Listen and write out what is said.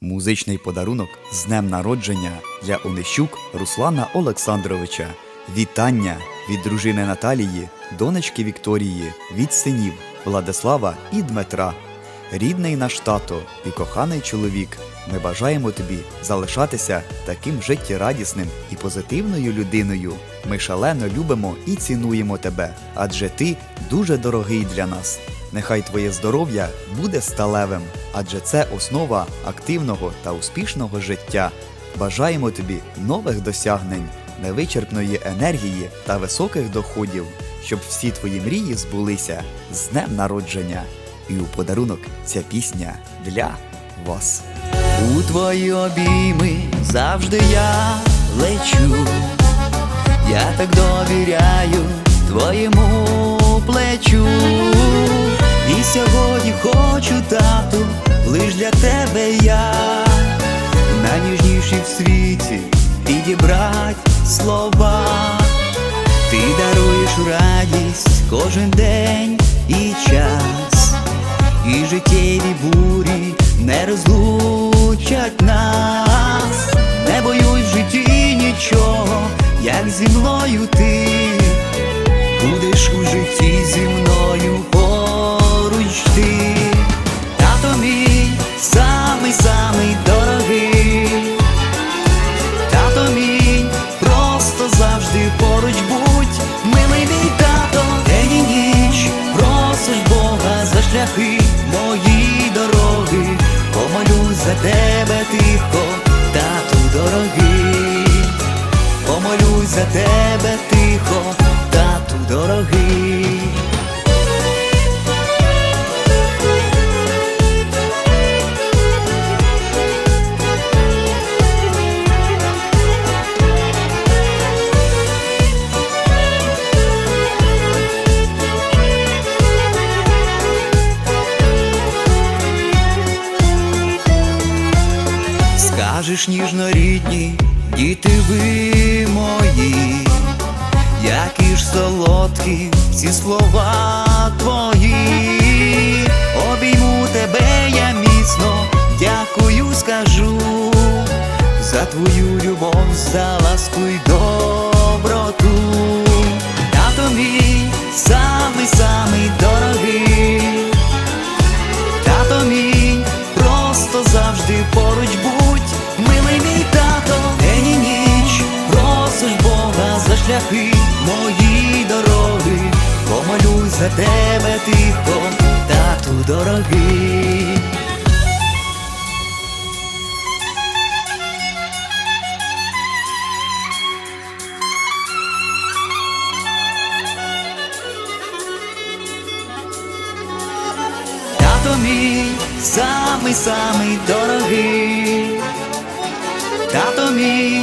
Музичний подарунок з днем народження для Онищук Руслана Олександровича. Вітання від дружини Наталії, донечки Вікторії, від синів Владислава і Дмитра. Рідний наш тато і коханий чоловік. Ми бажаємо тобі залишатися таким життєрадісним і позитивною людиною. Ми шалено любимо і цінуємо тебе, адже ти дуже дорогий для нас. Нехай твоє здоров'я буде сталевим, адже це основа активного та успішного життя. Бажаємо тобі нових досягнень, невичерпної енергії та високих доходів, щоб всі твої мрії збулися з днем народження. І у подарунок ця пісня для вас. У твої обійми завжди я лечу. Я так довіряю твоєму плечу. І сьогодні хочу, тату, лиш для тебе я найніжніші в світі підібрать слова. Ти даруєш радість кожен день і час, і життєві бурі не розлучать шляхи мої дороги, помолюсь за тебе тихо, тату дорогий, помолюсь за тебе тихо, Скажеш ніжно діти ви мої, які ж солодкі всі слова твої, обійму тебе я міцно, дякую, скажу. За твою любов, за ласку й доброту. Шляхи мої дороги, помолюсь за тебе тихо, тату дорогий. Тато мій самий самий дорогий, тато мій,